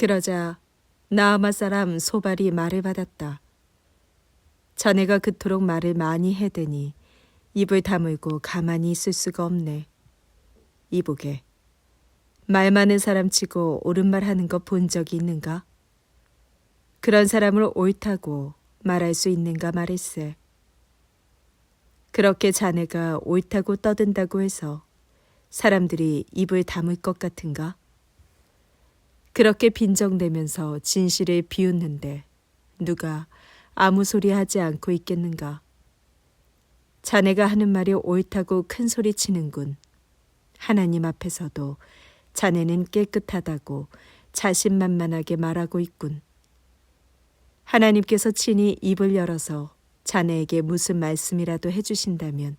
그러자 나아마 사람 소발이 말을 받았다. 자네가 그토록 말을 많이 해대니 입을 다물고 가만히 있을 수가 없네. 이보게. 말 많은 사람 치고 옳은 말 하는 거본 적이 있는가? 그런 사람을 옳다고 말할 수 있는가 말일세. 그렇게 자네가 옳다고 떠든다고 해서 사람들이 입을 다물 것 같은가? 그렇게 빈정대면서 진실을 비웃는데 누가 아무 소리 하지 않고 있겠는가? 자네가 하는 말이 옳다고 큰 소리 치는군. 하나님 앞에서도 자네는 깨끗하다고 자신만만하게 말하고 있군. 하나님께서 친히 입을 열어서 자네에게 무슨 말씀이라도 해주신다면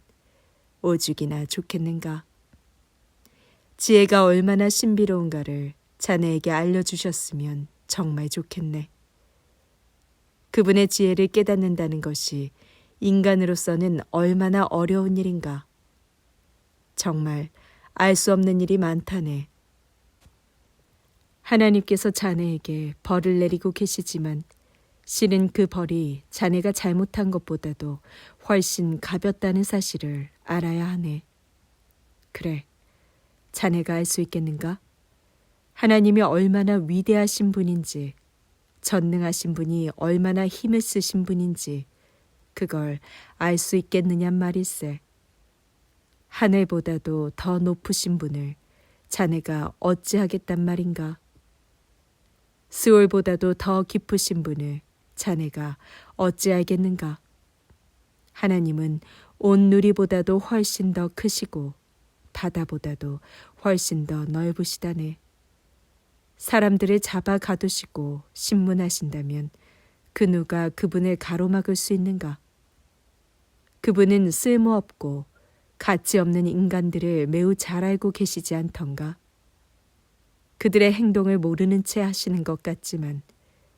오죽이나 좋겠는가. 지혜가 얼마나 신비로운가를 자네에게 알려주셨으면 정말 좋겠네. 그분의 지혜를 깨닫는다는 것이 인간으로서는 얼마나 어려운 일인가. 정말 알 수 없는 일이 많다네. 하나님께서 자네에게 벌을 내리고 계시지만 실은 그 벌이 자네가 잘못한 것보다도 훨씬 가볍다는 사실을 알아야 하네. 그래, 자네가 알 수 있겠는가? 하나님이 얼마나 위대하신 분인지, 전능하신 분이 얼마나 힘을 쓰신 분인지, 그걸 알 수 있겠느냔 말일세. 하늘보다도 더 높으신 분을 자네가 어찌하겠단 말인가? 스올보다도 더 깊으신 분을 자네가 어찌 알겠는가? 하나님은 온 누리보다도 훨씬 더 크시고 바다보다도 훨씬 더 넓으시다네. 사람들을 잡아 가두시고 신문하신다면 그 누가 그분을 가로막을 수 있는가? 그분은 쓸모없고 가치 없는 인간들을 매우 잘 알고 계시지 않던가? 그들의 행동을 모르는 채 하시는 것 같지만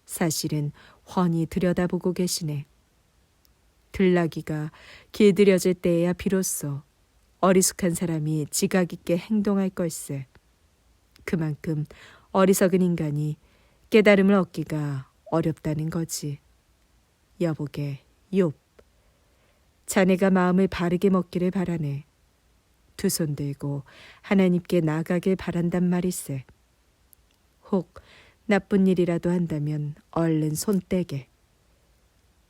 사실은 훤히 들여다보고 계시네. 들나귀가 길들여질 때에야 비로소 어리숙한 사람이 지각 있게 행동할 걸세. 그만큼 어리석은 인간이 깨달음을 얻기가 어렵다는 거지. 여보게, 욥. 자네가 마음을 바르게 먹기를 바라네. 두 손 들고 하나님께 나가길 바란단 말일세. 혹 나쁜 일이라도 한다면 얼른 손 떼게.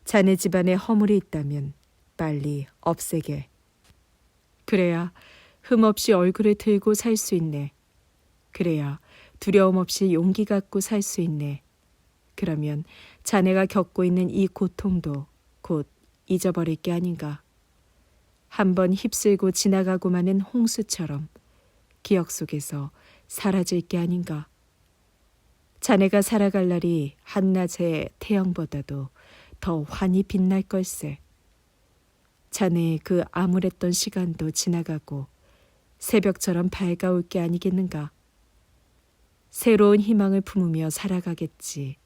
자네 집안에 허물이 있다면 빨리 없애게. 그래야 흠없이 얼굴을 들고 살 수 있네. 그래야 두려움 없이 용기 갖고 살 수 있네. 그러면 자네가 겪고 있는 이 고통도 곧 잊어버릴 게 아닌가. 한번 휩쓸고 지나가고 마는 홍수처럼 기억 속에서 사라질 게 아닌가. 자네가 살아갈 날이 한낮의 태양보다도 더 환히 빛날 걸세. 자네의 그 암울했던 시간도 지나가고 새벽처럼 밝아올 게 아니겠는가. 새로운 희망을 품으며 살아가겠지.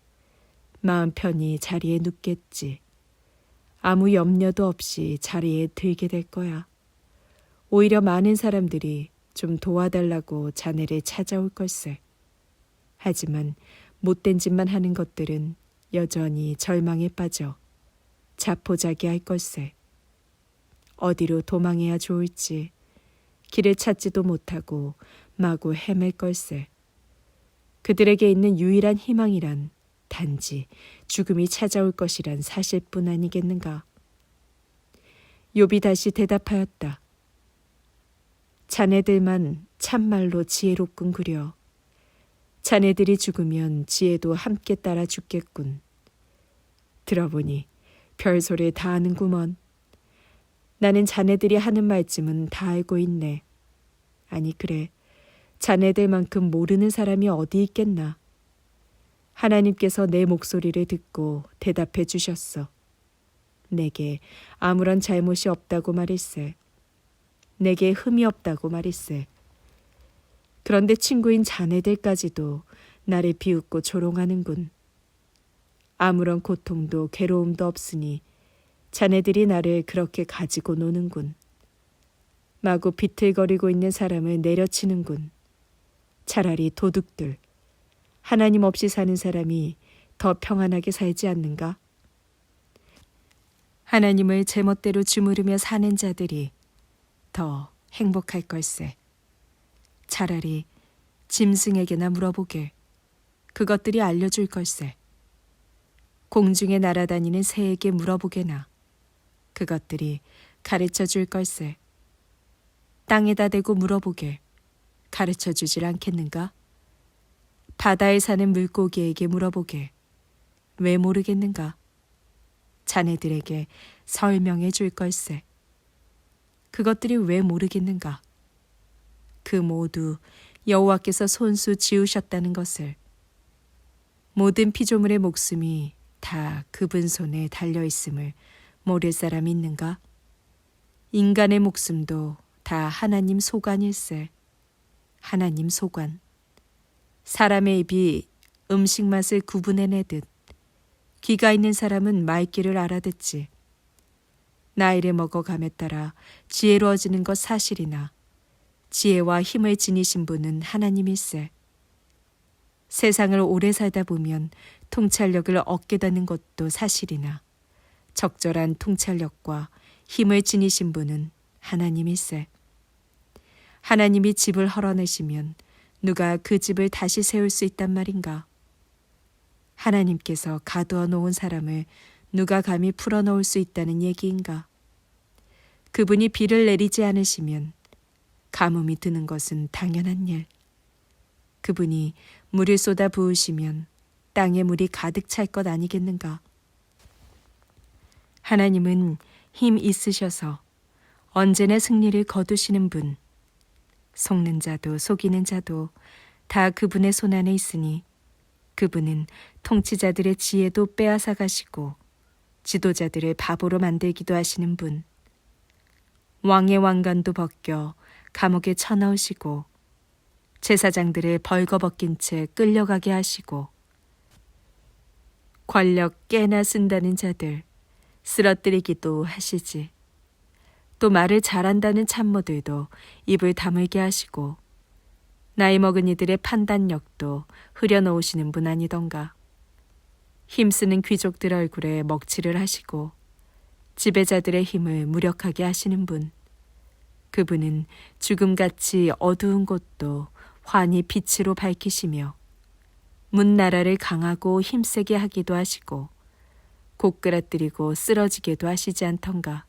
마음 편히 자리에 눕겠지. 아무 염려도 없이 자리에 들게 될 거야. 오히려 많은 사람들이 좀 도와달라고 자네를 찾아올 걸세. 하지만 못된 짓만 하는 것들은 여전히 절망에 빠져 자포자기할 걸세. 어디로 도망해야 좋을지 길을 찾지도 못하고 마구 헤맬 걸세. 그들에게 있는 유일한 희망이란 단지 죽음이 찾아올 것이란 사실뿐 아니겠는가. 욥이 다시 대답하였다. 자네들만 참말로 지혜롭군 그려. 자네들이 죽으면 지혜도 함께 따라 죽겠군. 들어보니 별소리 다 하는구먼. 나는 자네들이 하는 말쯤은 다 알고 있네. 아니 그래. 자네들만큼 모르는 사람이 어디 있겠나. 하나님께서 내 목소리를 듣고 대답해 주셨어. 내게 아무런 잘못이 없다고 말일세. 내게 흠이 없다고 말일세. 그런데 친구인 자네들까지도 나를 비웃고 조롱하는군. 아무런 고통도 괴로움도 없으니 자네들이 나를 그렇게 가지고 노는군. 마구 비틀거리고 있는 사람을 내려치는군. 차라리 도둑들, 하나님 없이 사는 사람이 더 평안하게 살지 않는가? 하나님을 제멋대로 주무르며 사는 자들이 더 행복할 걸세. 차라리 짐승에게나 물어보게. 그것들이 알려줄 걸세. 공중에 날아다니는 새에게 물어보게나. 그것들이 가르쳐 줄 걸세. 땅에다 대고 물어보게. 가르쳐 주질 않겠는가? 바다에 사는 물고기에게 물어보게. 왜 모르겠는가? 자네들에게 설명해 줄 걸세. 그것들이 왜 모르겠는가? 그 모두 여호와께서 손수 지으셨다는 것을 모든 피조물의 목숨이 다 그분 손에 달려 있음을 모를 사람 있는가? 인간의 목숨도 다 하나님 소관일세. 하나님 소관. 사람의 입이 음식 맛을 구분해내듯 귀가 있는 사람은 말귀를 알아듣지. 나이를 먹어감에 따라 지혜로워지는 것 사실이나 지혜와 힘을 지니신 분은 하나님일세. 세상을 오래 살다 보면 통찰력을 얻게 되는 것도 사실이나 적절한 통찰력과 힘을 지니신 분은 하나님일세. 하나님이 집을 헐어내시면 누가 그 집을 다시 세울 수 있단 말인가? 하나님께서 가두어 놓은 사람을 누가 감히 풀어놓을 수 있다는 얘기인가? 그분이 비를 내리지 않으시면 가뭄이 드는 것은 당연한 일. 그분이 물을 쏟아 부으시면 땅에 물이 가득 찰 것 아니겠는가? 하나님은 힘 있으셔서 언제나 승리를 거두시는 분. 속는 자도 속이는 자도 다 그분의 손 안에 있으니 그분은 통치자들의 지혜도 빼앗아 가시고 지도자들을 바보로 만들기도 하시는 분. 왕의 왕관도 벗겨 감옥에 쳐넣으시고 제사장들을 벌거벗긴 채 끌려가게 하시고 권력 깨나 쓴다는 자들 쓰러뜨리기도 하시지. 또 말을 잘한다는 참모들도 입을 다물게 하시고 나이 먹은 이들의 판단력도 흐려놓으시는 분 아니던가. 힘쓰는 귀족들 얼굴에 먹칠을 하시고 지배자들의 힘을 무력하게 하시는 분. 그분은 죽음같이 어두운 곳도 환히 빛으로 밝히시며 문 나라를 강하고 힘세게 하기도 하시고 고끄라뜨리고 쓰러지게도 하시지 않던가.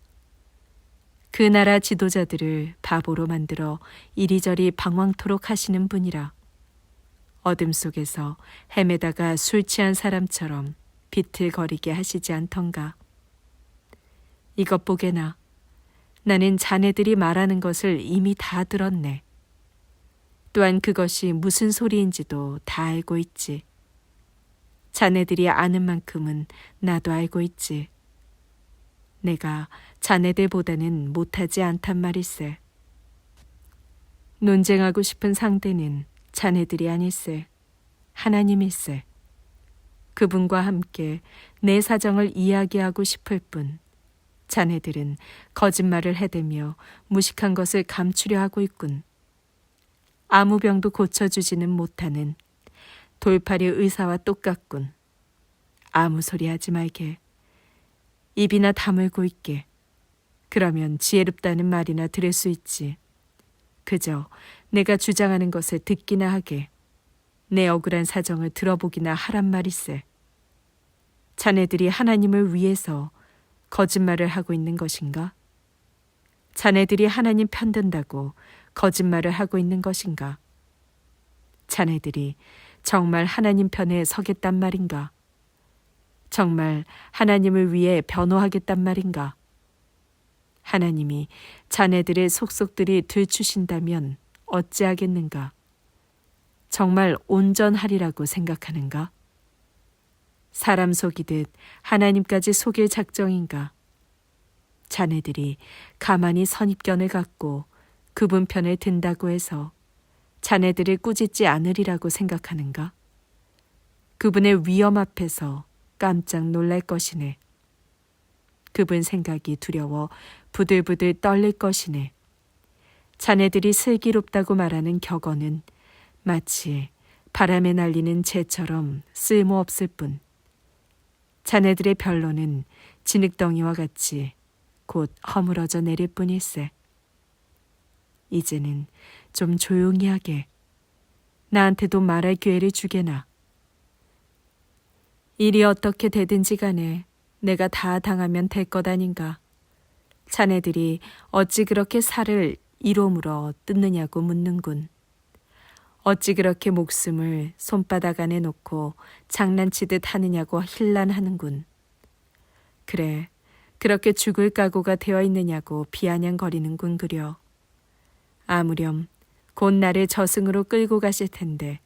그 나라 지도자들을 바보로 만들어 이리저리 방황토록 하시는 분이라. 어둠 속에서 헤매다가 술 취한 사람처럼 비틀거리게 하시지 않던가. 이것 보게나. 나는 자네들이 말하는 것을 이미 다 들었네. 또한 그것이 무슨 소리인지도 다 알고 있지. 자네들이 아는 만큼은 나도 알고 있지. 내가 자네들보다는 못하지 않단 말일세. 논쟁하고 싶은 상대는 자네들이 아닐세. 하나님일세. 그분과 함께 내 사정을 이야기하고 싶을 뿐. 자네들은 거짓말을 해대며 무식한 것을 감추려 하고 있군. 아무 병도 고쳐주지는 못하는 돌팔이 의사와 똑같군. 아무 소리 하지 말게. 입이나 다물고 있게. 그러면 지혜롭다는 말이나 들을 수 있지. 그저 내가 주장하는 것을 듣기나 하게. 내 억울한 사정을 들어보기나 하란 말이세. 자네들이 하나님을 위해서 거짓말을 하고 있는 것인가? 자네들이 하나님 편든다고 거짓말을 하고 있는 것인가? 자네들이 정말 하나님 편에 서겠단 말인가? 정말 하나님을 위해 변호하겠단 말인가? 하나님이 자네들의 속속들이 들추신다면 어찌하겠는가? 정말 온전하리라고 생각하는가? 사람 속이듯 하나님까지 속일 작정인가? 자네들이 가만히 선입견을 갖고 그분 편에 든다고 해서 자네들을 꾸짖지 않으리라고 생각하는가? 그분의 위험 앞에서 깜짝 놀랄 것이네. 그분 생각이 두려워 부들부들 떨릴 것이네. 자네들이 슬기롭다고 말하는 격언은 마치 바람에 날리는 재처럼 쓸모없을 뿐. 자네들의 변론은 진흙덩이와 같이 곧 허물어져 내릴 뿐일세. 이제는 좀 조용히 하게. 나한테도 말할 기회를 주게나. 일이 어떻게 되든지 간에 내가 다 당하면 될 것 아닌가. 자네들이 어찌 그렇게 살을 이로물어 뜯느냐고 묻는군. 어찌 그렇게 목숨을 손바닥 안에 놓고 장난치듯 하느냐고 힐난하는군. 그래, 그렇게 죽을 각오가 되어 있느냐고 비아냥거리는군 그려. 아무렴 곧 나를 저승으로 끌고 가실 텐데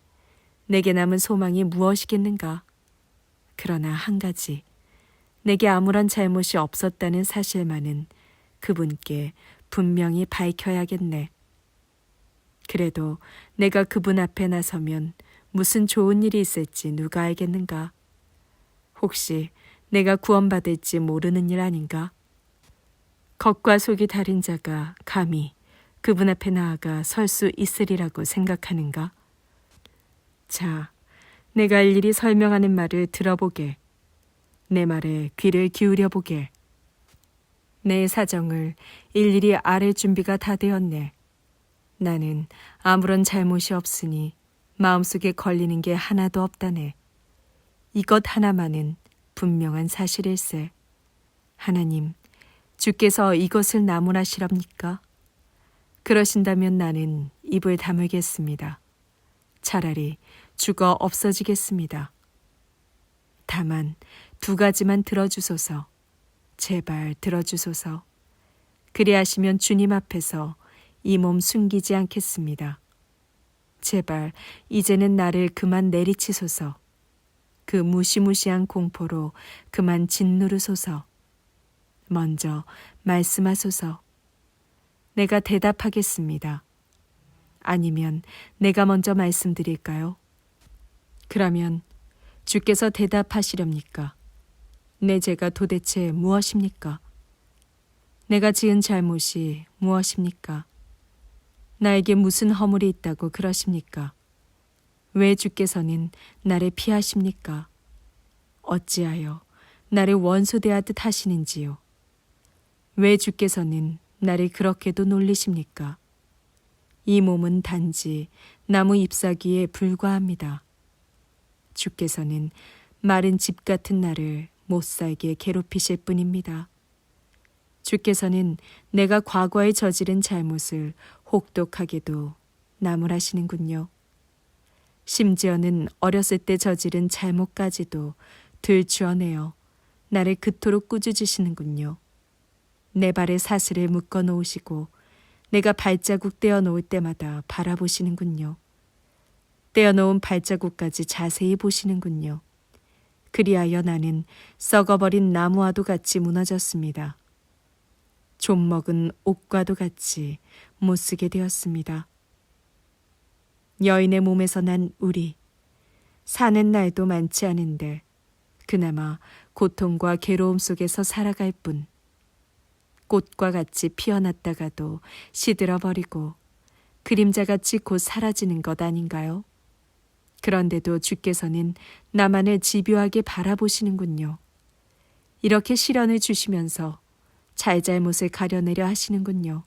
내게 남은 소망이 무엇이겠는가? 그러나 한 가지 내게 아무런 잘못이 없었다는 사실만은 그분께 분명히 밝혀야겠네. 그래도 내가 그분 앞에 나서면 무슨 좋은 일이 있을지 누가 알겠는가? 혹시 내가 구원받을지 모르는 일 아닌가? 겉과 속이 다른 자가 감히 그분 앞에 나아가 설 수 있으리라고 생각하는가? 자, 내가 일일이 설명하는 말을 들어보게. 내 말에 귀를 기울여 보게. 내 사정을 일일이 아를 준비가 다 되었네. 나는 아무런 잘못이 없으니 마음속에 걸리는 게 하나도 없다네. 이것 하나만은 분명한 사실일세. 하나님, 주께서 이것을 나무라시랍니까? 그러신다면 나는 입을 다물겠습니다. 차라리 죽어 없어지겠습니다. 다만 두 가지만 들어주소서. 제발 들어주소서. 그리하시면 주님 앞에서 이 몸 숨기지 않겠습니다. 제발 이제는 나를 그만 내리치소서. 그 무시무시한 공포로 그만 짓누르소서. 먼저 말씀하소서. 내가 대답하겠습니다. 아니면 내가 먼저 말씀드릴까요? 그러면 주께서 대답하시렵니까? 내 죄가 도대체 무엇입니까? 내가 지은 잘못이 무엇입니까? 나에게 무슨 허물이 있다고 그러십니까? 왜 주께서는 나를 피하십니까? 어찌하여 나를 원수 대하듯 하시는지요? 왜 주께서는 나를 그렇게도 놀리십니까? 이 몸은 단지 나무 잎사귀에 불과합니다. 주께서는 마른 집 같은 나를 못 살게 괴롭히실 뿐입니다. 주께서는 내가 과거에 저지른 잘못을 혹독하게도 나무라시는군요. 심지어는 어렸을 때 저지른 잘못까지도 들추어내어 나를 그토록 꾸짖으시는군요. 내 발에 사슬을 묶어 놓으시고 내가 발자국 떼어 놓을 때마다 바라보시는군요. 떼어 놓은 발자국까지 자세히 보시는군요. 그리하여 나는 썩어버린 나무와도 같이 무너졌습니다. 좀 먹은 옷과도 같이 못 쓰게 되었습니다. 여인의 몸에서 난 우리, 사는 날도 많지 않은데 그나마 고통과 괴로움 속에서 살아갈 뿐. 꽃과 같이 피어났다가도 시들어 버리고 그림자같이 곧 사라지는 것 아닌가요? 그런데도 주께서는 나만을 집요하게 바라보시는군요. 이렇게 시련을 주시면서 잘잘못을 가려내려 하시는군요.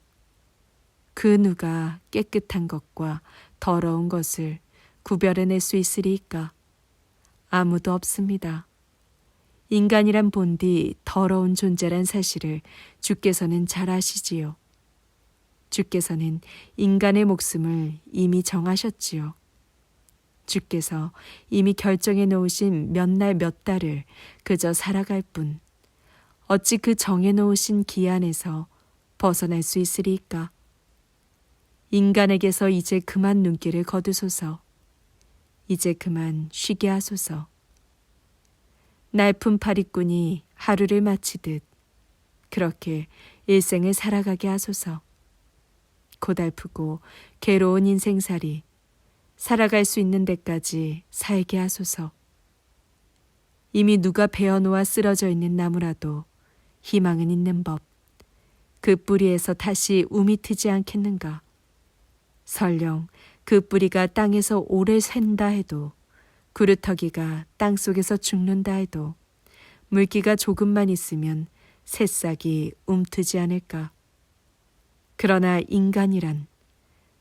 그 누가 깨끗한 것과 더러운 것을 구별해낼 수 있으리까? 아무도 없습니다. 인간이란 본디 더러운 존재란 사실을 주께서는 잘 아시지요. 주께서는 인간의 목숨을 이미 정하셨지요. 주께서 이미 결정해 놓으신 몇날몇 달을 그저 살아갈 뿐, 어찌 그 정해 놓으신 기한에서 벗어날 수 있으리까? 인간에게서 이제 그만 눈길을 거두소서. 이제 그만 쉬게 하소서. 날품 파리꾼이 하루를 마치듯 그렇게 일생을 살아가게 하소서. 고달프고 괴로운 인생살이 살아갈 수 있는 데까지 살게 하소서. 이미 누가 베어놓아 쓰러져 있는 나무라도 희망은 있는 법. 그 뿌리에서 다시 우미 트지 않겠는가. 설령 그 뿌리가 땅에서 오래 샌다 해도 구루터기가 땅 속에서 죽는다 해도 물기가 조금만 있으면 새싹이 움트지 않을까. 그러나 인간이란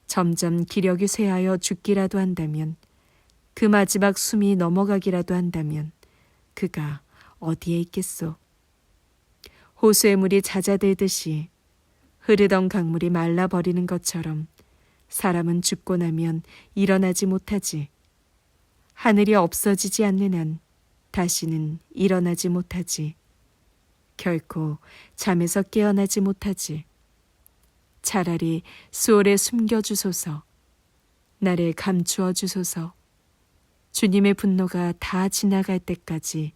점점 기력이 쇠하여 죽기라도 한다면 그 마지막 숨이 넘어가기라도 한다면 그가 어디에 있겠소. 호수의 물이 잦아들듯이 흐르던 강물이 말라버리는 것처럼 사람은 죽고 나면 일어나지 못하지. 하늘이 없어지지 않는 한 다시는 일어나지 못하지. 결코 잠에서 깨어나지 못하지. 차라리 수월에 숨겨 주소서. 나를 감추어 주소서. 주님의 분노가 다 지나갈 때까지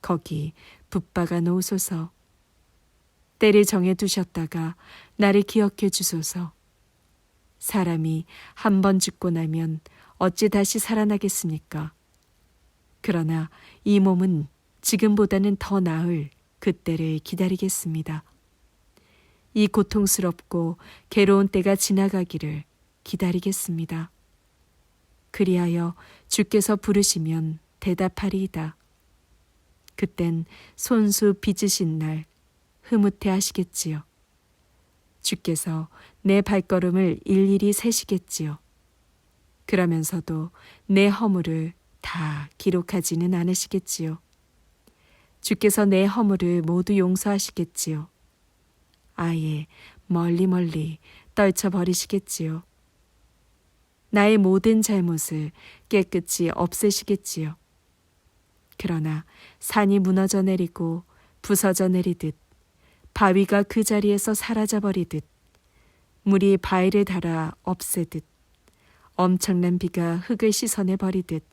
거기 붙박아 놓으소서. 때를 정해 두셨다가 나를 기억해 주소서. 사람이 한 번 죽고 나면 어찌 다시 살아나겠습니까? 그러나 이 몸은 지금보다는 더 나을 그때를 기다리겠습니다. 이 고통스럽고 괴로운 때가 지나가기를 기다리겠습니다. 그리하여 주께서 부르시면 대답하리이다. 그땐 손수 빚으신 날 흐뭇해 하시겠지요. 주께서 내 발걸음을 일일이 세시겠지요. 그러면서도 내 허물을 다 기록하지는 않으시겠지요. 주께서 내 허물을 모두 용서하시겠지요. 아예 멀리 멀리 떨쳐버리시겠지요. 나의 모든 잘못을 깨끗이 없애시겠지요. 그러나 산이 무너져 내리고 부서져 내리듯 바위가 그 자리에서 사라져 버리듯 물이 바위를 달아 없애듯 엄청난 비가 흙을 씻어내 버리듯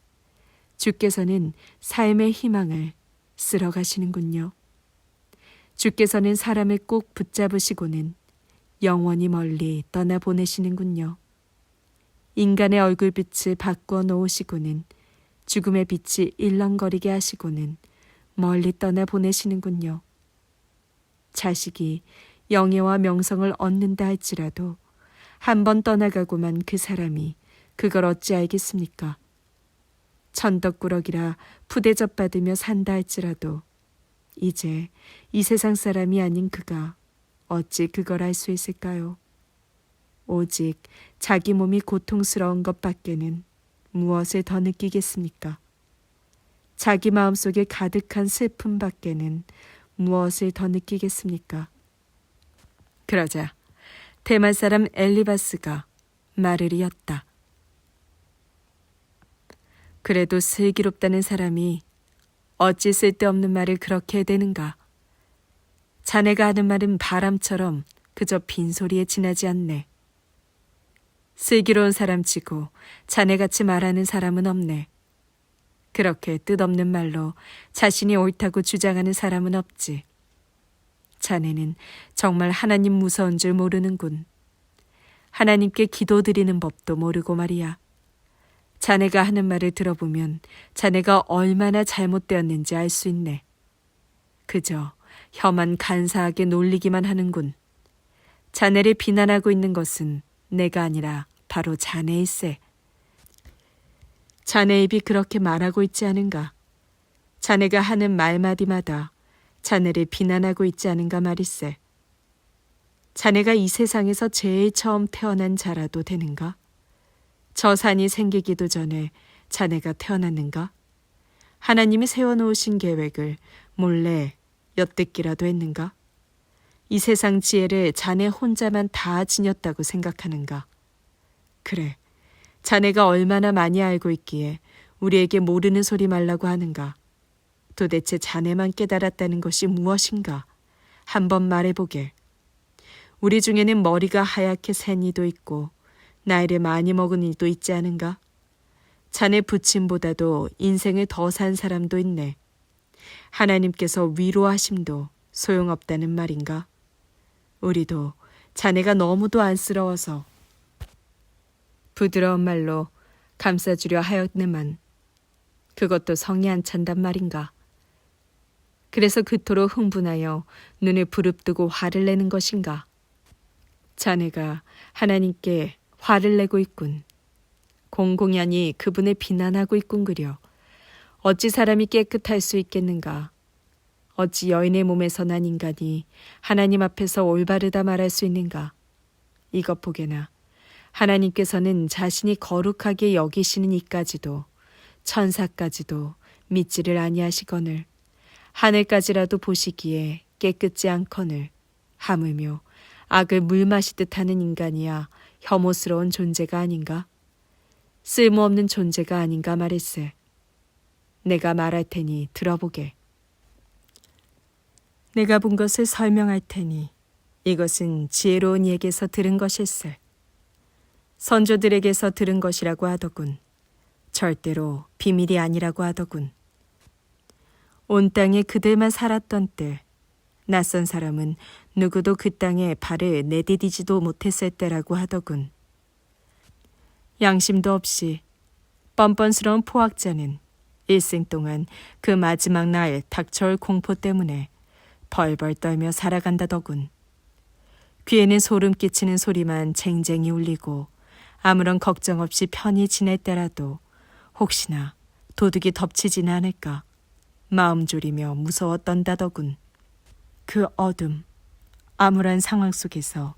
주께서는 삶의 희망을 쓸어 가시는군요. 주께서는 사람을 꼭 붙잡으시고는 영원히 멀리 떠나 보내시는군요. 인간의 얼굴빛을 바꾸어 놓으시고는 죽음의 빛이 일렁거리게 하시고는 멀리 떠나 보내시는군요. 자식이 영예와 명성을 얻는다 할지라도 한 번 떠나가고만 그 사람이 그걸 어찌 알겠습니까? 천덕꾸러기라 푸대접 받으며 산다 할지라도 이제 이 세상 사람이 아닌 그가 어찌 그걸 알 수 있을까요? 오직 자기 몸이 고통스러운 것밖에는 무엇을 더 느끼겠습니까? 자기 마음속에 가득한 슬픔 밖에는 무엇을 더 느끼겠습니까? 그러자 대만 사람 엘리바스가 말을 이었다. 그래도 슬기롭다는 사람이 어찌 쓸데없는 말을 그렇게 해대는가? 자네가 하는 말은 바람처럼 그저 빈소리에 지나지 않네. 슬기로운 사람치고 자네같이 말하는 사람은 없네. 그렇게 뜻없는 말로 자신이 옳다고 주장하는 사람은 없지. 자네는 정말 하나님 무서운 줄 모르는군. 하나님께 기도드리는 법도 모르고 말이야. 자네가 하는 말을 들어보면 자네가 얼마나 잘못되었는지 알 수 있네. 그저 혀만 간사하게 놀리기만 하는군. 자네를 비난하고 있는 것은 내가 아니라 바로 자네일세. 자네 입이 그렇게 말하고 있지 않은가? 자네가 하는 말마디마다 자네를 비난하고 있지 않은가 말일세. 자네가 이 세상에서 제일 처음 태어난 자라도 되는가? 저 산이 생기기도 전에 자네가 태어났는가? 하나님이 세워놓으신 계획을 몰래 엿듣기라도 했는가? 이 세상 지혜를 자네 혼자만 다 지녔다고 생각하는가? 그래, 자네가 얼마나 많이 알고 있기에 우리에게 모르는 소리 말라고 하는가? 도대체 자네만 깨달았다는 것이 무엇인가? 한번 말해보게. 우리 중에는 머리가 하얗게 샌 이도 있고 나이를 많이 먹은 이도 있지 않은가? 자네 부친보다도 인생을 더 산 사람도 있네. 하나님께서 위로하심도 소용없다는 말인가? 우리도 자네가 너무도 안쓰러워서 부드러운 말로 감싸주려 하였네만 그것도 성이 안 찬단 말인가? 그래서 그토록 흥분하여 눈을 부릅뜨고 화를 내는 것인가? 자네가 하나님께 화를 내고 있군. 공공연히 그분을 비난하고 있군그려. 어찌 사람이 깨끗할 수 있겠는가? 어찌 여인의 몸에서 난 인간이 하나님 앞에서 올바르다 말할 수 있는가? 이것 보게나 하나님께서는 자신이 거룩하게 여기시는 이까지도 천사까지도 믿지를 아니하시거늘 하늘까지라도 보시기에 깨끗지 않거늘 하물며 악을 물 마시듯 하는 인간이야 혐오스러운 존재가 아닌가? 쓸모없는 존재가 아닌가 말일세. 내가 말할 테니 들어보게. 내가 본 것을 설명할 테니 이것은 지혜로운 이에게서 들은 것일세. 선조들에게서 들은 것이라고 하더군. 절대로 비밀이 아니라고 하더군. 온 땅에 그들만 살았던 때, 낯선 사람은 누구도 그 땅에 발을 내디디지도 못했을 때라고 하더군. 양심도 없이 뻔뻔스러운 포악자는 일생 동안 그 마지막 날 닥쳐올 공포 때문에 벌벌 떨며 살아간다더군. 귀에는 소름 끼치는 소리만 쟁쟁이 울리고 아무런 걱정 없이 편히 지낼 때라도 혹시나 도둑이 덮치지는 않을까 마음 졸이며 무서워 떤다더군. 그 어둠, 암울한 상황 속에서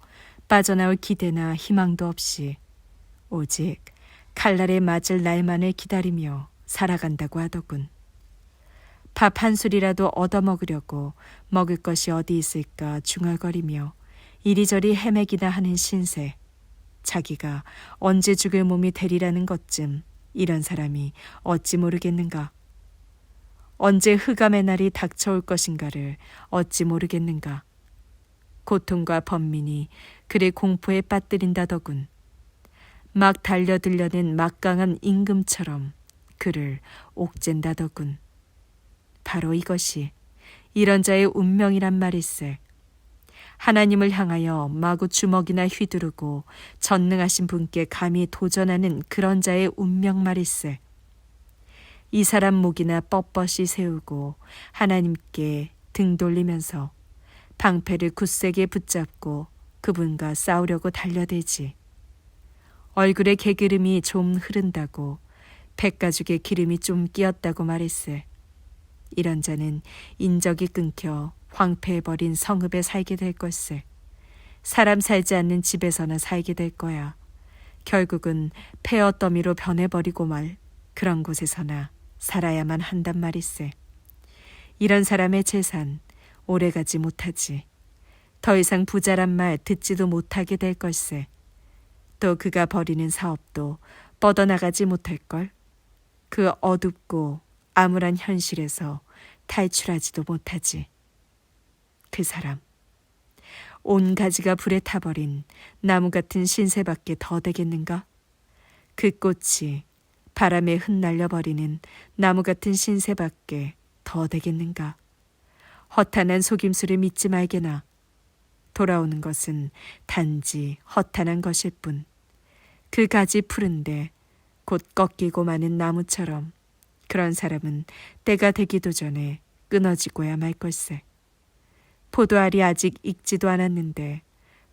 빠져나올 기대나 희망도 없이 오직 칼날에 맞을 날만을 기다리며 살아간다고 하더군. 밥 한 술이라도 얻어먹으려고 먹을 것이 어디 있을까 중얼거리며 이리저리 헤매기나 하는 신세. 자기가 언제 죽을 몸이 되리라는 것쯤 이런 사람이 어찌 모르겠는가. 언제 흑암의 날이 닥쳐올 것인가를 어찌 모르겠는가. 고통과 번민이 그의 공포에 빠뜨린다더군. 막 달려들려는 막강한 임금처럼 그를 옥죄다더군. 바로 이것이 이런 자의 운명이란 말일세. 하나님을 향하여 마구 주먹이나 휘두르고 전능하신 분께 감히 도전하는 그런 자의 운명 말일세. 이 사람 목이나 뻣뻣이 세우고 하나님께 등 돌리면서 방패를 굳세게 붙잡고 그분과 싸우려고 달려들지. 얼굴에 개기름이 좀 흐른다고 백가죽에 기름이 좀 끼었다고 말했세. 이런 자는 인적이 끊겨 황폐해버린 성읍에 살게 될 것세. 사람 살지 않는 집에서나 살게 될 거야. 결국은 폐어 더미로 변해버리고 말 그런 곳에서나 살아야만 한단 말일세. 이런 사람의 재산 오래가지 못하지. 더 이상 부자란 말 듣지도 못하게 될 걸세. 또 그가 벌이는 사업도 뻗어나가지 못할걸. 그 어둡고 암울한 현실에서 탈출하지도 못하지. 그 사람. 온 가지가 불에 타버린 나무 같은 신세밖에 더 되겠는가? 그 꽃이 바람에 흩날려 버리는 나무 같은 신세밖에 더 되겠는가? 허탄한 속임수를 믿지 말게나. 돌아오는 것은 단지 허탄한 것일 뿐. 그 가지 푸른데 곧 꺾이고 마는 나무처럼 그런 사람은 때가 되기도 전에 끊어지고야 말 걸세. 포도알이 아직 익지도 않았는데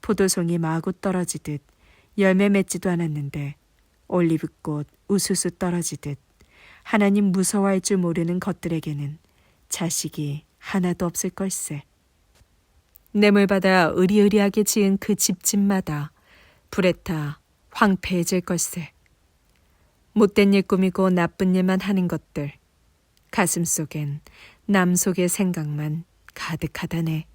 포도송이 마구 떨어지듯 열매 맺지도 않았는데 올리브꽃 우수수 떨어지듯 하나님 무서워할 줄 모르는 것들에게는 자식이 하나도 없을 걸세. 뇌물받아 의리의리하게 지은 그 집집마다 불에 타 황폐해질 걸세. 못된 일 꾸미고 나쁜 일만 하는 것들. 가슴 속엔 남 속의 생각만 가득하다네.